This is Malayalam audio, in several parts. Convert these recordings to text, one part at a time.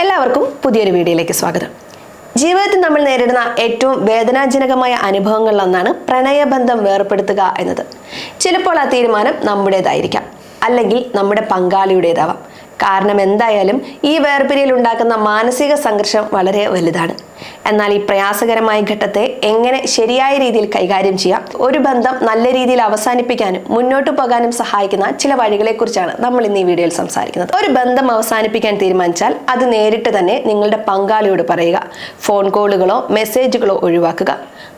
എല്ലാവർക്കും പുതിയൊരു വീഡിയോയിലേക്ക് സ്വാഗതം. ജീവിതത്തിൽ നമ്മൾ നേരിടുന്ന ഏറ്റവും വേദനാജനകമായ അനുഭവങ്ങളിലൊന്നാണ് പ്രണയബന്ധം വേർപ്പെടുത്തുക എന്നത്. ചിലപ്പോൾ ആ തീരുമാനം നമ്മുടേതായിരിക്കാം. അല്ലെങ്കിൽ നമ്മുടെ പങ്കാളിയുടേതാവാം. കാരണം എന്തായാലും ഈ വേർപിരിയൽ ഉണ്ടാക്കുന്ന മാനസിക സംഘർഷം വളരെ വലുതാണ്. എന്നാൽ ഈ പ്രയാസകരമായ ഘട്ടത്തെ എങ്ങനെ ശരിയായ രീതിയിൽ കൈകാര്യം ചെയ്യാം ഒരു ബന്ധം നല്ല രീതിയിൽ അവസാനിപ്പിക്കാനും മുന്നോട്ട് പോകാനും സഹായിക്കുന്ന ചില വഴികളെക്കുറിച്ചാണ് നമ്മൾ ഇന്ന് ഈ വീഡിയോയിൽ സംസാരിക്കുന്നത്. ഒരു ബന്ധം അവസാനിപ്പിക്കാൻ തീരുമാനിച്ചാൽ അത് നേരിട്ട് തന്നെ നിങ്ങളുടെ പങ്കാളിയോട് പറയുക ഫോൺ കോളുകളോ മെസ്സേജുകളോ ഒഴിവാക്കുക.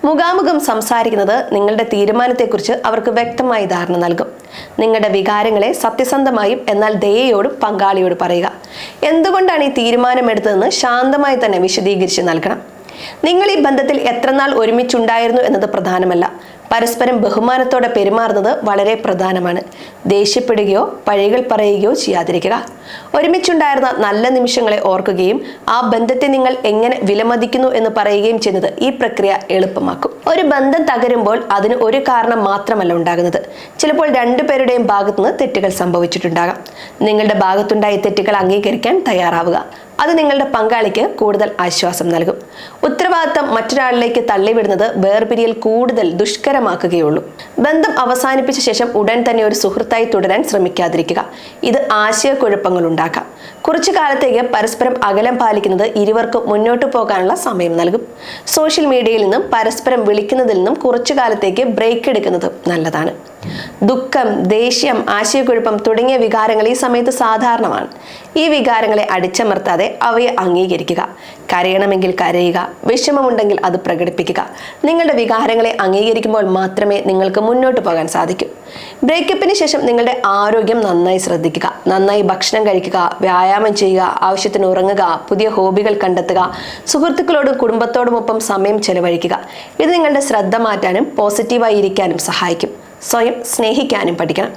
മുഖാമുഖം സംസാരിക്കുന്നത് നിങ്ങളുടെ തീരുമാനത്തെക്കുറിച്ച് അവർക്ക് വ്യക്തമായി ധാരണ നൽകും. നിങ്ങളുടെ വികാരങ്ങളെ സത്യസന്ധമായും എന്നാൽ ദയയോടും പങ്കാളിയോട് പറയുക. എന്തുകൊണ്ടാണ് ഈ തീരുമാനമെടുത്തതെന്ന് ശാന്തമായി തന്നെ വിശദീകരിച്ച് നൽകണം. നിങ്ങൾ ഈ ബന്ധത്തിൽ എത്രനാൾ ഒരുമിച്ചുണ്ടായിരുന്നു എന്നത് പ്രധാനമല്ല. പരസ്പരം ബഹുമാനത്തോടെ പെരുമാറുന്നത് വളരെ പ്രധാനമാണ്. ദേഷ്യപ്പെടുകയോ പഴികൾ പറയുകയോ ചെയ്യാതിരിക്കുക. ഒരുമിച്ചുണ്ടായിരുന്ന നല്ല നിമിഷങ്ങളെ ഓർക്കുകയും ആ ബന്ധത്തെ നിങ്ങൾ എങ്ങനെ വിലമതിക്കുന്നു എന്ന് പറയുകയും ചെയ്യുന്നത് ഈ പ്രക്രിയ എളുപ്പമാക്കും. ഒരു ബന്ധം തകരുമ്പോൾ അതിന് ഒരു കാരണം മാത്രമല്ല ഉണ്ടാകുന്നത്. ചിലപ്പോൾ രണ്ടുപേരുടെയും ഭാഗത്തുനിന്ന് തെറ്റുകൾ സംഭവിച്ചിട്ടുണ്ടാകാം. നിങ്ങളുടെ ഭാഗത്തുണ്ടായ തെറ്റുകൾ അംഗീകരിക്കാൻ തയ്യാറാവുക. അത് നിങ്ങളുടെ പങ്കാളിക്ക് കൂടുതൽ ആശ്വാസം നൽകും. ഉത്തരവാദിത്തം മറ്റൊരാളിലേക്ക് തള്ളിവിടുന്നത് വേർപിരിയൽ കൂടുതൽ ദുഷ്കരമാക്കുകയുള്ളൂ ബന്ധം അവസാനിപ്പിച്ച ശേഷം ഉടൻ തന്നെ ഒരു സുഹൃത്തായി തുടരാൻ ശ്രമിക്കാതിരിക്കുക. ഇത് ആശയക്കുഴപ്പങ്ങൾ ഉണ്ടാക്കാം കുറച്ചു കാലത്തേക്ക് പരസ്പരം അകലം പാലിക്കുന്നത് ഇരുവർക്കും മുന്നോട്ട് പോകാനുള്ള സമയം നൽകും. സോഷ്യൽ മീഡിയയിൽ നിന്നും പരസ്പരം വിളിക്കുന്നതിൽ നിന്നും കുറച്ചു കാലത്തേക്ക് ബ്രേക്ക് എടുക്കുന്നത് നല്ലതാണ്. ദുഃഖം ദേഷ്യം ആശയക്കുഴപ്പം തുടങ്ങിയ വികാരങ്ങൾ ഈ സമയത്ത് സാധാരണമാണ്. ഈ വികാരങ്ങളെ അടിച്ചമർത്താതെ അവയെ അംഗീകരിക്കുക കരയണമെങ്കിൽ കരയുക വിഷമമുണ്ടെങ്കിൽ അത് പ്രകടിപ്പിക്കുക. നിങ്ങളുടെ വികാരങ്ങളെ അംഗീകരിക്കുമ്പോൾ മാത്രമേ നിങ്ങൾക്ക് മുന്നോട്ട് പോകാൻ സാധിക്കൂ. ബ്രേക്കപ്പിന് ശേഷം നിങ്ങളുടെ ആരോഗ്യം നന്നായി ശ്രദ്ധിക്കുക നന്നായി ഭക്ഷണം കഴിക്കുക വ്യായാമം ചെയ്യുക ആവശ്യത്തിന് ഉറങ്ങുക പുതിയ ഹോബികൾ കണ്ടെത്തുക സുഹൃത്തുക്കളോടും കുടുംബത്തോടുമൊപ്പം സമയം ചെലവഴിക്കുക. ഇത് നിങ്ങളുടെ ശ്രദ്ധ മാറ്റാനും പോസിറ്റീവായി ഇരിക്കാനും സഹായിക്കും. സ്വയം സ്നേഹിക്കാനും പഠിക്കണം.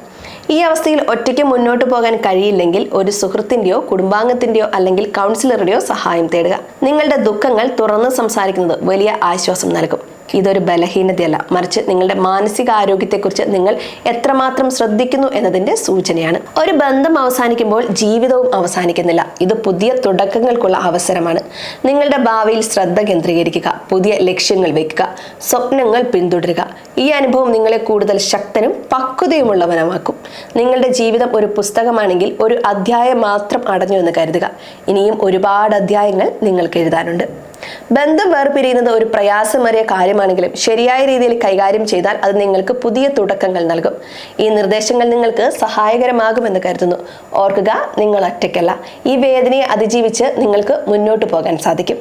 ഈ അവസ്ഥയിൽ ഒറ്റയ്ക്ക് മുന്നോട്ട് പോകാൻ കഴിയില്ലെങ്കിൽ ഒരു സുഹൃത്തിന്റെയോ കുടുംബാംഗത്തിന്റെയോ അല്ലെങ്കിൽ കൗൺസിലറുടെയോ സഹായം തേടുക. നിങ്ങളുടെ ദുഃഖങ്ങൾ തുറന്ന് സംസാരിക്കുന്നത് വലിയ ആശ്വാസം നൽകും. ഇതൊരു ബലഹീനതയല്ല. മറിച്ച് നിങ്ങളുടെ മാനസിക ആരോഗ്യത്തെക്കുറിച്ച് നിങ്ങൾ എത്രമാത്രം ശ്രദ്ധിക്കുന്നു എന്നതിന്റെ സൂചനയാണ്. ഒരു ബന്ധം അവസാനിക്കുമ്പോൾ ജീവിതവും അവസാനിക്കുന്നില്ല. ഇത് പുതിയ തുടക്കങ്ങൾക്കുള്ള അവസരമാണ്. നിങ്ങളുടെ ഭാവിയിൽ ശ്രദ്ധ കേന്ദ്രീകരിക്കുക. പുതിയ ലക്ഷ്യങ്ങൾ വയ്ക്കുക സ്വപ്നങ്ങൾ പിന്തുടരുക. ഈ അനുഭവം നിങ്ങളെ കൂടുതൽ ശക്തനും പക്വതയുമുള്ളവനമാക്കും. നിങ്ങളുടെ ജീവിതം ഒരു പുസ്തകമാണെങ്കിൽ ഒരു അധ്യായം മാത്രം അടഞ്ഞു എന്ന് കരുതുക. ഇനിയും ഒരുപാട് അധ്യായങ്ങൾ നിങ്ങൾക്ക് എഴുതാനുണ്ട്. ബന്ധം വേർപിരിയുന്നത് ഒരു പ്രയാസമേറിയ കാര്യമാണെങ്കിലും ശരിയായ രീതിയിൽ കൈകാര്യം ചെയ്താൽ അത് നിങ്ങൾക്ക് പുതിയ തുടക്കങ്ങൾ നൽകും. ഈ നിർദ്ദേശങ്ങൾ നിങ്ങൾക്ക് സഹായകരമാകുമെന്ന് കരുതുന്നു. ഓർക്കുക നിങ്ങൾ ഒറ്റയ്ക്കല്ല. ഈ വേദനയെ അതിജീവിച്ച് നിങ്ങൾക്ക് മുന്നോട്ട് പോകാൻ സാധിക്കും.